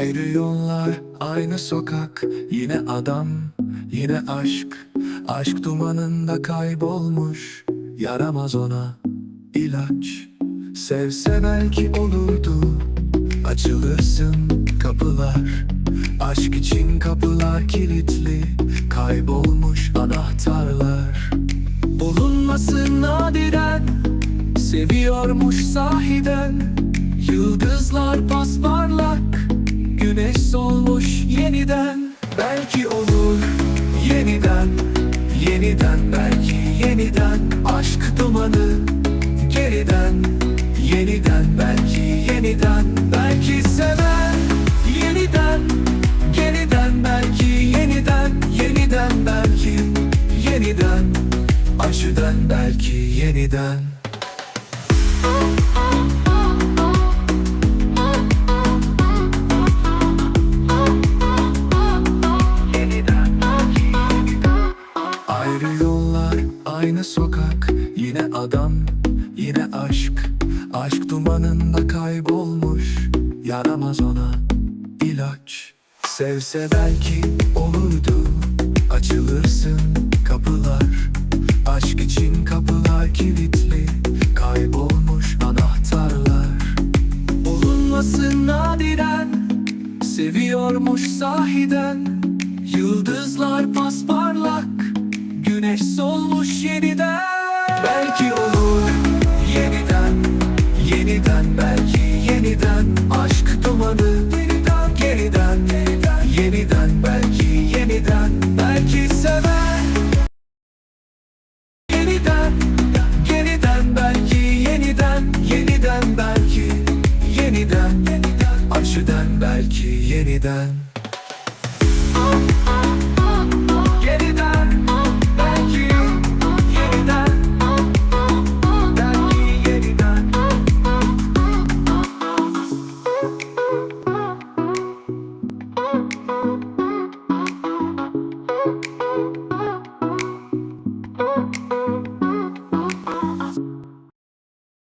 Ayrı yollar, aynı sokak. Yine adam, yine aşk. Aşk dumanında kaybolmuş. Yaramaz ona ilaç. Sevse belki olurdu. Açılırsın kapılar. Aşk için kapılar kilitli. Kaybolmuş anahtarlar. Bulunması nadiren Seviyormuş sahiden. Yıldızlar pasparlak Güneş solmuş yeniden Belki olur yeniden Yeniden belki yeniden. Aşk dumanı geriden Yeniden belki yeniden. Belki sever yeniden Geriden belki yeniden. Yeniden belki yeniden Acıdan belki yeniden Ayrı yollar, aynı sokak Yine adam, yine aşk. Aşk dumanında kaybolmuş Yaramaz ona ilaç. Sevse belki olurdu Açılırsın kapılar. Aşk için kapılar kilitli Kaybolmuş anahtarlar. Bulunması nadiren Seviyormuş sahiden. Yıldızlar pasparlak Belki olur. Yeniden Yeniden belki yeniden. Aşk dumanı yeniden geriden Yeniden. Belki yeniden. Belki sever. Yeniden Yeniden belki yeniden. Yeniden belki yeniden. Acıdan belki yeniden